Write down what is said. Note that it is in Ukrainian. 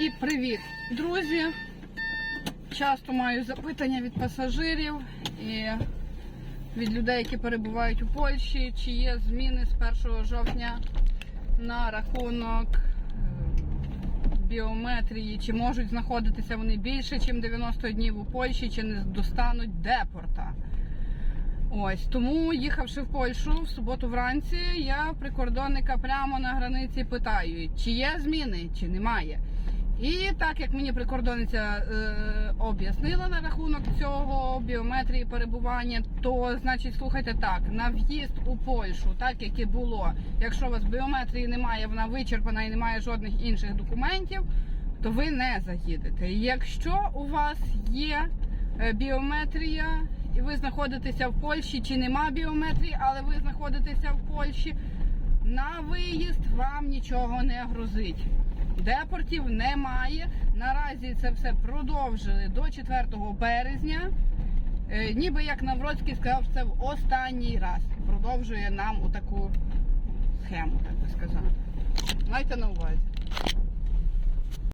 І привіт, друзі! Часто маю запитання від пасажирів і від людей, які перебувають у Польщі, чи є зміни з 1 жовтня на рахунок е, біометрії, чи можуть знаходитися вони більше, ніж 90 днів у Польщі, чи не достануть депорта. Ось тому, їхавши в Польщу в суботу вранці, я прикордонника прямо на границі питаю, чи є зміни, чи немає. І так як мені прикордонниця е, об'яснила на рахунок цього біометрії перебування, то значить, слухайте так, на в'їзд у Польщу, так як і було, якщо у вас біометрії немає, вона вичерпана і немає жодних інших документів, то ви не заїдете. Якщо у вас є е, біометрія, і ви знаходитеся в Польщі, чи нема біометрії, але ви знаходитеся в Польщі, на виїзд вам нічого не грозить. Депортів немає. Наразі це все продовжили до 4 березня. Е, ніби як Навроцький сказав, це в останній раз продовжує нам отаку схему, так би сказати. Майте на увазі.